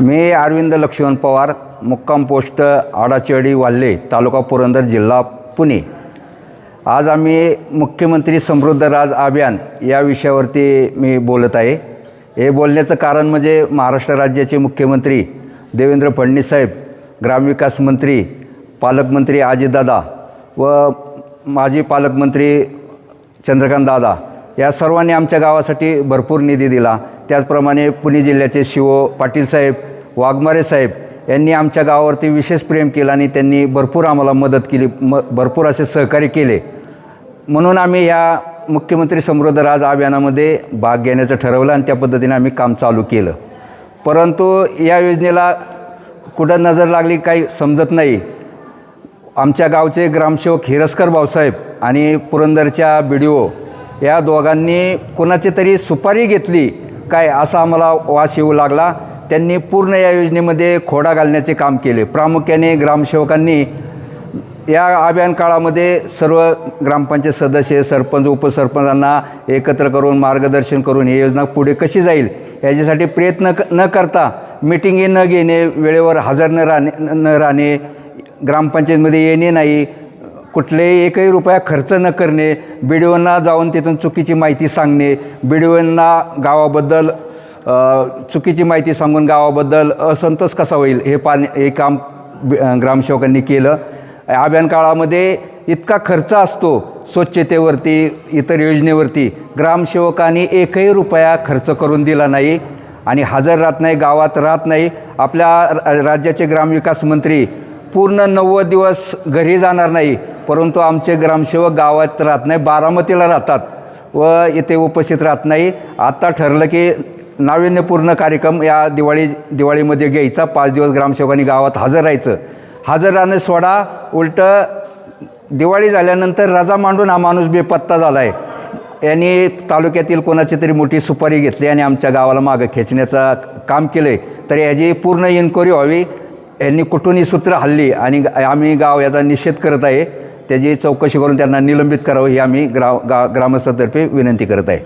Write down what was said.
मी अरविंद लक्ष्मण पवार मुक्काम पोस्ट आडाचेडी वाल्हे तालुका पुरंदर जिल्हा पुणे. आज आम्ही मुख्यमंत्री समृद्ध राज अभियान या विषयावरती मी बोलत आहे. हे बोलण्याचं कारण म्हणजे महाराष्ट्र राज्याचे मुख्यमंत्री देवेंद्र फडणवीस साहेब ग्रामविकास मंत्री पालकमंत्री अजितदादा व माजी पालकमंत्री चंद्रकांत दादा या सर्वांनी आमच्या गावासाठी भरपूर निधी दिला. त्याचप्रमाणे पुणे जिल्ह्याचे शिव पाटील साहेब वाघमारे साहेब यांनी आमच्या गावावरती विशेष प्रेम केलं आणि त्यांनी भरपूर आम्हाला मदत केली म भरपूर असे सहकार्य केले. म्हणून आम्ही या मुख्यमंत्री समृद्ध राज अभियानामध्ये भाग घेण्याचं ठरवलं आणि त्या पद्धतीने आम्ही काम चालू केलं. परंतु या योजनेला कुठं नजर लागली काही समजत नाही. आमच्या गावचे ग्रामसेवक हिरस्कर भाऊसाहेब आणि पुरंदरच्या बी डी ओ या दोघांनी कोणाची तरी सुपारी घेतली काय असा आम्हाला वास येऊ लागला. त्यांनी पूर्ण या योजनेमध्ये खोडा घालण्याचे काम केले. प्रामुख्याने ग्रामसेवकांनी या अभियान काळामध्ये सर्व ग्रामपंचायत सदस्य सरपंच उपसरपंचांना एकत्र करून मार्गदर्शन करून ही योजना पुढे कशी जाईल याच्यासाठी प्रयत्न क न करता मिटिंगे न घेणे वेळेवर हजर न राहणे न राहणे ग्रामपंचायतमध्ये येणे नाही कुठलेही एकही रुपया खर्च न करणे बी डी ओंना जाऊन तिथून चुकीची माहिती सांगणे बी डी ओंना गावाबद्दल चुकीची माहिती सांगून गावाबद्दल असंतोष कसा होईल हे पाणी हे काम ग्रामसेवकांनी केलं. अभियान काळामध्ये इतका खर्च असतो स्वच्छतेवरती इतर योजनेवरती. ग्रामसेवकांनी एकही रुपया खर्च करून दिला नाही आणि हजर राहत नाही गावात राहत नाही. आपल्या रा- राज्याचे ग्रामविकास मंत्री पूर्ण नव्वद दिवस घरी जाणार नाही. परंतु आमचे ग्रामसेवक गावात राहत नाही बारामतीला राहतात व इथे उपस्थित राहत नाही. आत्ता ठरलं की नाविन्यपूर्ण कार्यक्रम या दिवाळी दिवाळीमध्ये घ्यायचा. पाच दिवस ग्रामसेवकांनी गावात हजर राहायचं. हजर राहणं सोडा उलटं दिवाळी झाल्यानंतर रजा मांडून हा माणूस बेपत्ता झाला आहे यांनी तालुक्यातील कोणाची तरी मोठी सुपारी घेतली आणि आमच्या गावाला मागं खेचण्याचं काम केलं आहे तर याची पूर्ण इन्क्वायरी व्हावी. यांनी कुठून ही सूत्र हल्ली आणि आम्ही गाव याचा निषेध करत आहे. त्याची चौकशी करून त्यांना निलंबित करावं ही आम्ही ग्रा गा ग्रामस्थातर्फे विनंती करत आहे.